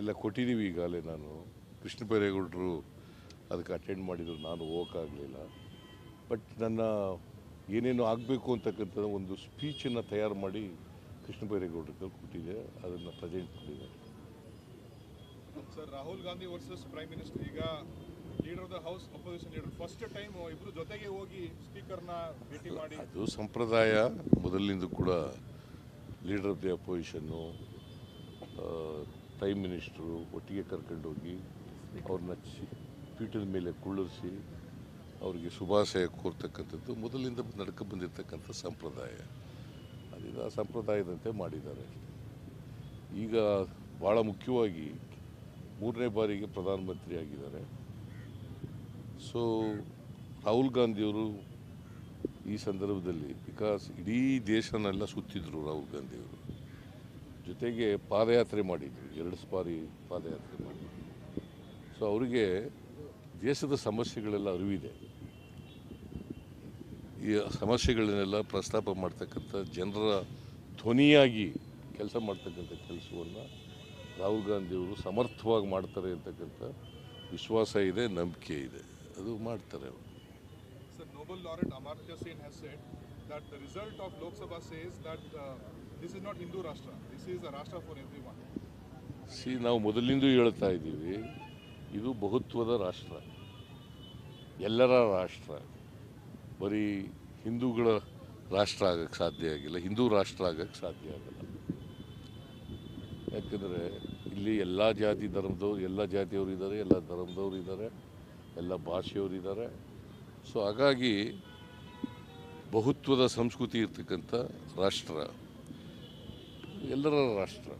ಎಲ್ಲ ಕೊಟ್ಟಿದ್ದೀವಿ ಈಗಾಗಲೇ ನಾನು. ಕೃಷ್ಣ ಬೈರೇಗೌಡರು ಅದಕ್ಕೆ ಅಟೆಂಡ್ ಮಾಡಿದ್ರು, ನಾನು ಹೋಗೋಕ್ಕಾಗಲಿಲ್ಲ ಬಟ್ ನನ್ನ ಏನೇನು ಆಗಬೇಕು ಅಂತಕ್ಕಂಥ ಒಂದು ಸ್ಪೀಚನ್ನು ತಯಾರು ಮಾಡಿ ಕೃಷ್ಣ ಬೈರೇಗೌಡರಿಗೆ ಕೊಟ್ಟಿದ್ದೆ, ಅದನ್ನು ಪ್ರೆಸೆಂಟ್ ಮಾಡಿದೆ sir Rahul Gandhi versus prime minister ಈಗ leader of the house opposition leader first time ಇಬ್ರು ಜೊತೆಗೆ ಹೋಗಿ ಸ್ಪೀಕರ್ನ ಭೇಟಿ ಮಾಡಿ. ಅದು ಸಂಪ್ರದಾಯ. ಮೊದಲಿಂದ ಕೂಡ leader of the opposition prime minister ಒಟ್ಟಿಗೆ ಕರ್ಕೊಂಡೋಗಿ ಅವ್ರನ್ನ ಪೀಠದ ಮೇಲೆ ಕುಳ್ಳಿರಿಸಿ ಅವರಿಗೆ ಶುಭಾಶಯ ಕೋರ್ತಕ್ಕಂಥದ್ದು. ಮೊದಲಿಂದ ನಡ್ಕೊ ಬಂದಿರತಕ್ಕಂಥ ಸಂಪ್ರದಾಯ. ಅದರಿಂದ ಆ ಸಂಪ್ರದಾಯದಂತೆ ಮಾಡಿದ್ದಾರೆ ಈಗ ಭಾಳ ಮುಖ್ಯವಾಗಿ ಮೂರನೇ ಬಾರಿಗೆ ಪ್ರಧಾನಮಂತ್ರಿ ಆಗಿದ್ದಾರೆ ಸೊ ರಾಹುಲ್ ಗಾಂಧಿಯವರು ಈ ಸಂದರ್ಭದಲ್ಲಿ ಬಿಕಾಸ್ ಇಡೀ ದೇಶನೆಲ್ಲ ಸುತ್ತಿದ್ರು ರಾಹುಲ್ ಗಾಂಧಿಯವರು. ಜೊತೆಗೆ ಪಾದಯಾತ್ರೆ ಮಾಡಿದ್ರು, ಎರಡು ಬಾರಿ ಪಾದಯಾತ್ರೆ ಮಾಡಿದ್ರು. ಸೊ ಅವರಿಗೆ ದೇಶದ ಸಮಸ್ಯೆಗಳೆಲ್ಲ ಅರಿವಿದೆ. ಈ ಸಮಸ್ಯೆಗಳನ್ನೆಲ್ಲ ಪ್ರಸ್ತಾಪ ಮಾಡ್ತಕ್ಕಂಥ ಜನರ ಧ್ವನಿಯಾಗಿ ಕೆಲಸ ಮಾಡ್ತಕ್ಕಂಥ ಕೆಲಸವನ್ನು ರಾಹುಲ್ ಗಾಂಧಿಯವರು ಸಮರ್ಥವಾಗಿ ಮಾಡ್ತಾರೆ ಅಂತಕ್ಕಂಥ ವಿಶ್ವಾಸ ಇದೆ ನಂಬಿಕೆ ಇದೆ. ಅದು ಮಾಡ್ತಾರೆ ಅವರು. Sir, Nobel laureate Amartya Sen has said that the result of Lok Sabha says that uh, this is not Hindu Rashtra, this is a Rashtra for everyone. ಸಿ ನಾವು ಮೊದಲಿಂದ ಹೇಳ್ತಾ ಇದ್ದೀವಿ ಇದು ಬಹುತ್ವದ ರಾಷ್ಟ್ರ. ಎಲ್ಲರ ರಾಷ್ಟ್ರ. ಬರೀ ಹಿಂದೂಗಳ ರಾಷ್ಟ್ರ ಆಗಕ್ಕೆ ಸಾಧ್ಯ ಆಗಿಲ್ಲ ಹಿಂದೂ ರಾಷ್ಟ್ರ ಆಗಕ್ಕೆ ಸಾಧ್ಯ ಆಗಲ್ಲ. ಯಾಕಂದರೆ ಇಲ್ಲಿ ಎಲ್ಲ ಜಾತಿ ಧರ್ಮದವ್ರು, ಎಲ್ಲ ಜಾತಿಯವರು ಇದ್ದಾರೆ ಎಲ್ಲ ಧರ್ಮದವ್ರು ಇದ್ದಾರೆ ಎಲ್ಲ ಭಾಷೆಯವರು ಇದ್ದಾರೆ ಸೊ ಹಾಗಾಗಿ ಬಹುತ್ವದ ಸಂಸ್ಕೃತಿ ಇರ್ತಕ್ಕಂಥ ರಾಷ್ಟ್ರ, ಎಲ್ಲರ ರಾಷ್ಟ್ರ.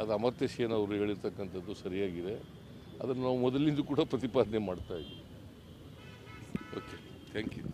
ಅದು ಅಮರ್ತ್ಯ ಸೇನ್ ಅವರು ಹೇಳಿರ್ತಕ್ಕಂಥದ್ದು ಸರಿಯಾಗಿದೆ. ಅದನ್ನು ನಾವು ಮೊದಲಿಂದ ಕೂಡ ಪ್ರತಿಪಾದನೆ ಮಾಡ್ತಾ ಇದ್ದೀವಿ. Okay thank you